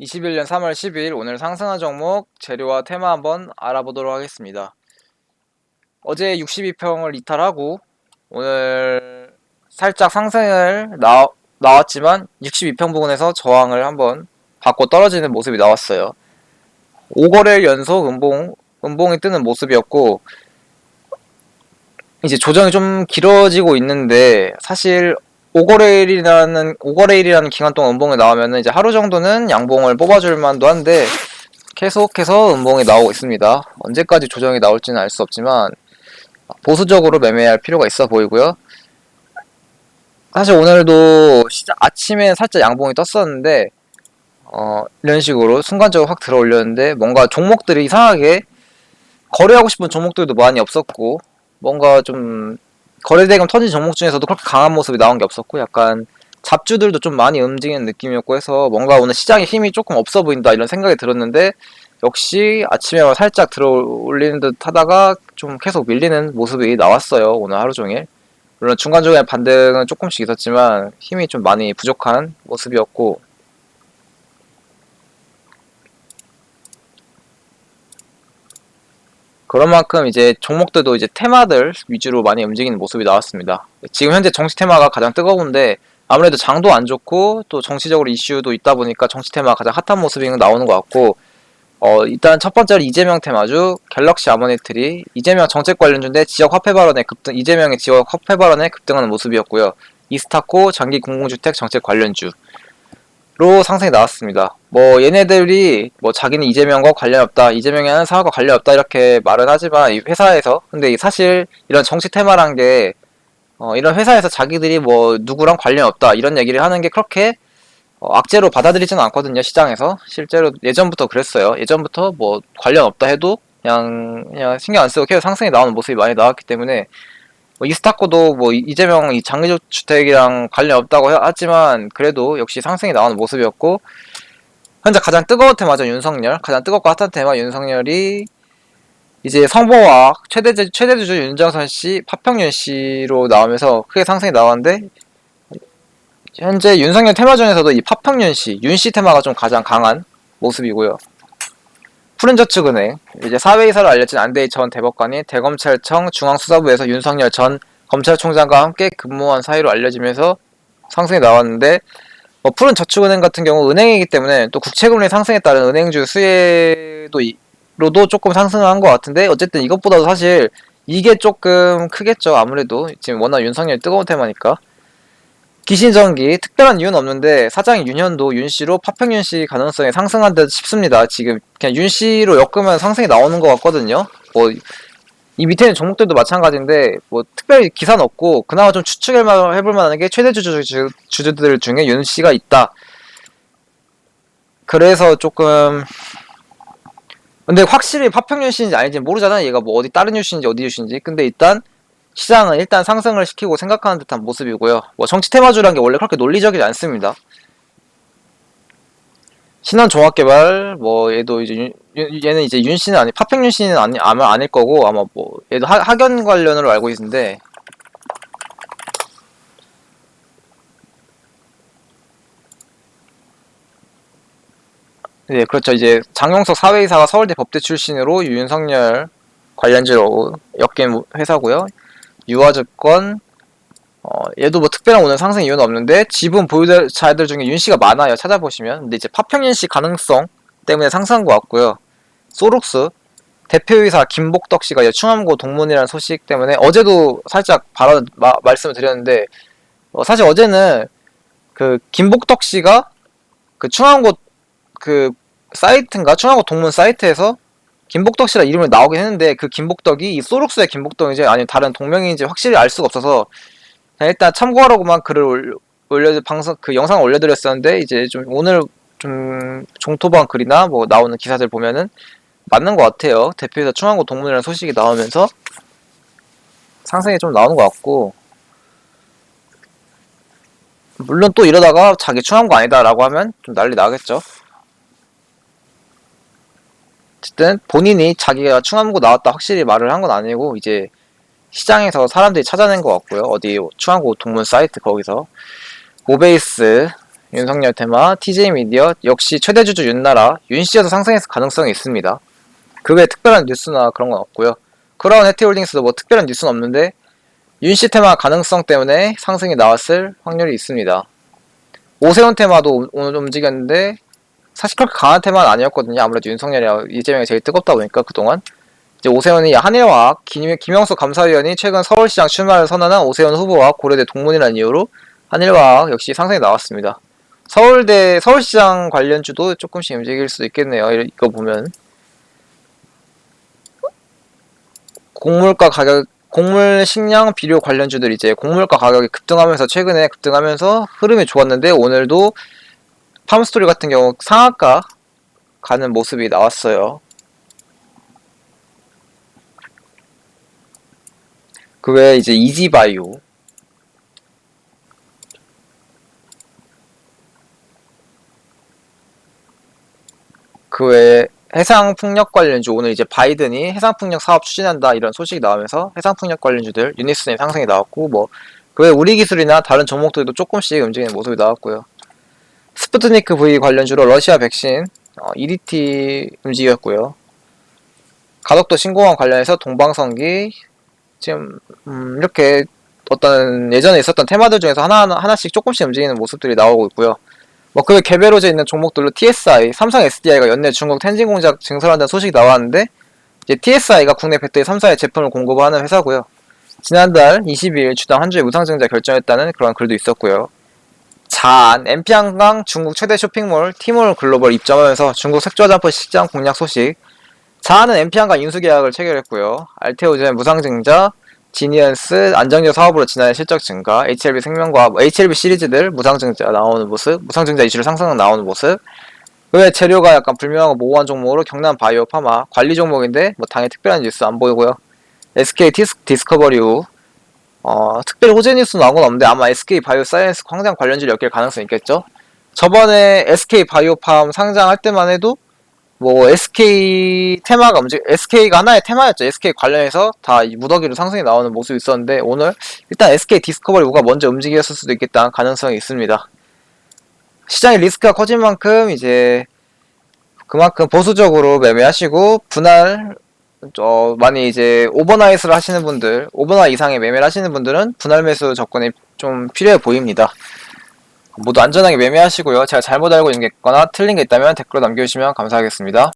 21년 3월 10일 오늘 상승한 종목 재료와 테마 한번 알아보도록 하겠습니다. 어제 62평을 이탈하고 오늘 살짝 상승을 나, 나왔지만 62평 부근에서 저항을 한번 받고 떨어지는 모습이 나왔어요. 5거래일 연속 음봉, 음봉이 뜨는 모습이었고 이제 조정이 좀 길어지고 있는데 사실 5거래일이라는 5거래일이라는 기간 동안 음봉이 나오면은 이제 하루 정도는 양봉을 뽑아줄 만도 한데 계속해서 음봉이 나오고 있습니다. 언제까지 조정이 나올지는 알 수 없지만 보수적으로 매매할 필요가 있어 보이고요. 사실 오늘도 시작 아침에 살짝 양봉이 떴었는데 어 이런 식으로 순간적으로 확 들어 올렸는데 뭔가 종목들이 이상하게 거래하고 싶은 종목들도 많이 없었고 뭔가 좀 거래대금 터진 종목 중에서도 그렇게 강한 모습이 나온 게 없었고 약간 잡주들도 좀 많이 움직이는 느낌이었고 해서 뭔가 오늘 시장에 힘이 조금 없어 보인다 이런 생각이 들었는데 역시 아침에 살짝 들어 올리는 듯 하다가 좀 계속 밀리는 모습이 나왔어요 오늘 하루 종일. 물론 중간중간에 반등은 조금씩 있었지만 힘이 좀 많이 부족한 모습이었고 그런 만큼 이제 종목들도 이제 테마들 위주로 많이 움직이는 모습이 나왔습니다. 지금 현재 정치 테마가 가장 뜨거운데 아무래도 장도 안 좋고 또 정치적으로 이슈도 있다 보니까 정치 테마가 가장 핫한 모습이 나오는 것 같고 어 일단 첫 번째로 이재명 테마주 갤럭시 아모니트리 이재명 정책 관련주인데 지역 화폐 발언에 급등 이재명의 지역 화폐 발언에 급등하는 모습이었고요. 이스타코 장기 공공주택 정책 관련주 로 상승이 나왔습니다. 뭐 얘네들이 뭐 자기는 이재명과 관련 없다, 이재명이 하는 사업과 관련 없다 이렇게 말은 하지만 이 회사에서 근데 이 사실 이런 정치 테마란 게 어, 이런 회사에서 자기들이 뭐 누구랑 관련 없다 이런 얘기를 하는 게 그렇게 어, 악재로 받아들이지는 않거든요 시장에서 실제로 예전부터 그랬어요. 예전부터 뭐 관련 없다 해도 그냥 그냥 신경 안 쓰고 계속 상승이 나오는 모습이 많이 나왔기 때문에 뭐 이스타코도 뭐 이재명 이 장기주택이랑 관련 없다고 하- 하지만 그래도 역시 상승이 나오는 모습이었고 현재 가장 뜨거운 테마죠 윤석열 가장 뜨겁고 핫한 테마 윤석열이 이제 성보학 최대 최대주주 윤정선 씨 파평윤 씨로 나오면서 크게 상승이 나왔는데 현재 윤석열 테마 중에서도 이 파평윤 씨, 윤 씨 테마가 좀 가장 강한 모습이고요. 푸른저축은행. 이제 사회이사로 알려진 안대희 전 대법관이 대검찰청 중앙수사부에서 윤석열 전 검찰총장과 함께 근무한 사이로 알려지면서 상승이 나왔는데 뭐 푸른 저축은행 같은 경우 은행이기 때문에 또 국채금리 상승에 따른 은행주 수혜도 이- 로도 조금 상승한 것 같은데 어쨌든 이것보다도 사실 이게 조금 크겠죠. 아무래도 지금 워낙 윤석열 뜨거운 테마니까 기신전기 특별한 이유는 없는데 사장이 윤현도 윤씨로 파평윤 씨 가능성이 상승한 듯 싶습니다. 지금 그냥 윤 씨로 엮으면 상승이 나오는 것 같거든요. 뭐 이 밑에 있는 종목들도 마찬가지인데 뭐 특별히 기사는 없고 그나마 좀 추측을 만- 해볼 만한 게 최대 주주 주- 주주들 중에 윤 씨가 있다. 그래서 조금 근데 확실히 파평윤 씨인지 아닌지 모르잖아. 얘가 뭐 어디 다른 윤 씨인지 어디 윤 씨인지. 근데 일단 시장은 일단 상승을 시키고 생각하는 듯한 모습이고요. 뭐 정치 테마주란 게 원래 그렇게 논리적이지 않습니다. 신한 종합개발 뭐 얘도 이제 윤- 윤- 얘는 이제 윤 씨는 아니 파평윤 씨는 아니 아마 아닐 거고 아마 뭐 얘도 하, 학연 관련으로 알고 있는데 네 그렇죠 이제 장용석 사회이사가 서울대 법대 출신으로 윤석열 관련주로 엮인 회사고요. 유화증권 어, 얘도 뭐 특별한 오늘 상승 이유는 없는데 지분 보유자들 중에 윤 씨가 많아요. 찾아보시면. 근데 이제 파평윤 씨 가능성 때문에 상승한 것 같고요. 소룩스 대표이사 김복덕 씨가 이제 충암고 동문이라는 소식 때문에 어제도 살짝 발언 마- 말씀을 드렸는데 어, 사실 어제는 그 김복덕 씨가 그 충암고 그 사이트인가 충암고 동문 사이트에서 김복덕 씨라 이름이 나오긴 했는데 그 김복덕이 이 소룩스의 김복덕인지 아니면 다른 동명인지 확실히 알 수가 없어서 일단 참고하라고만 글을 올려, 방송 그 영상을 올려드렸었는데 이제 좀 오늘 좀 종토방 글이나 뭐 나오는 기사들 보면은 맞는 것 같아요. 대표이사 충암고 동문이라는 소식이 나오면서 상승이 좀 나오는 것 같고 물론 또 이러다가 자기 충암고 아니다라고 하면 좀 난리 나겠죠. 어쨌든 본인이 자기가 충암고 나왔다 확실히 말을 한 건 아니고 이제 시장에서 사람들이 찾아낸 것 같고요. 어디 충암고 동문 사이트 거기서 모베이스 윤석열 테마, TJ 미디어, 역시 최대 주주 윤나라, 윤씨에서 상승했을 가능성이 있습니다. 그 외에 특별한 뉴스나 그런 건 없고요. 크라운 해티홀딩스도 뭐 특별한 뉴스는 없는데 윤씨 테마 가능성 때문에 상승이 나왔을 확률이 있습니다. 오세훈 테마도 오늘 움직였는데 사실 그렇게 강한 테마는 아니었거든요. 아무래도 윤석열이랑 이재명이 제일 뜨겁다 보니까 그동안 이제 오세훈이 한일화학 김, 김영수 감사위원이 최근 서울시장 출마를 선언한 오세훈 후보와 고려대 동문이라는 이유로 한일화학 역시 상승이 나왔습니다. 서울대 서울시장 관련주도 조금씩 움직일 수도 있겠네요. 이- 이거 보면 곡물가 가격 곡물 식량 비료 관련주들 이제 곡물가 가격이 급등하면서 최근에 급등하면서 흐름이 좋았는데 오늘도 팜스토리 같은 경우 상한가 가는 모습이 나왔어요. 그 외에 이제 이지바이오 그 외에 해상풍력 관련주 오늘 이제 바이든이 해상풍력 사업 추진한다 이런 소식이 나오면서 해상풍력 관련주들 유니스의 상승이 나왔고 뭐 그 외에 우리 기술이나 다른 종목들도 조금씩 움직이는 모습이 나왔고요. 스푸트니크 V 관련주로 러시아 백신 어, EDT 움직였고요. 가덕도 신공항 관련해서 동방성기 지금 음, 이렇게 어떤 예전에 있었던 테마들 중에서 하나 하나씩 조금씩 움직이는 모습들이 나오고 있고요. 뭐그 개별로제 있는 종목들로 TSI, 삼성 SDI가 연내 중국 텐진 공장 증설한다는 소식이 나왔는데 이제 TSI가 국내 배터리 3사의 제품을 공급하는 회사고요. 지난달 22일 주당 한 주의 무상증자 결정했다는 그런 글도 있었고요. 자안, 엠피한강 중국 최대 쇼핑몰 티몰 글로벌 입점하면서 중국 색조화장품 시장 공략 소식 자안은 엠피한강 인수계약을 체결했고요. 알테오젠 무상증자, 지니언스 안정적 사업으로 지난해 실적 증가, HLB 생명과학, 뭐 HLB 시리즈들 무상증자 나오는 모습, 무상증자 이슈로 상승 나오는 모습. 그외 재료가 약간 불명하고 모호한 종목으로 경남 바이오 파마 관리 종목인데 뭐 당에 특별한 뉴스 안 보이고요. SK 디스, 디스커버리 후 어, 특별히 호재 뉴스 나온 건 없는데 아마 SK 바이오 사이언스 광장 관련주를 엮일 가능성이 있겠죠. 저번에 SK 바이오팜 상장할 때만 해도 뭐 SK 테마가 움직 SK가 하나의 테마였죠. SK 관련해서 다이 무더기로 상승이 나오는 모습이 있었는데 오늘 일단 SK 디스커버리 우가 먼저 움직였을 수도 있겠다는 가능성이 있습니다. 시장의 리스크가 커진 만큼 이제 그만큼 보수적으로 매매하시고 분할 어, 많이 이제 오버나잇을 하시는 분들, 오버나잇 이상의 매매를 하시는 분들은 분할 매수 접근이 좀 필요해 보입니다. 모두 안전하게 매매하시고요. 제가 잘못 알고 있는 게 있거나 틀린 게 있다면 댓글로 남겨주시면 감사하겠습니다.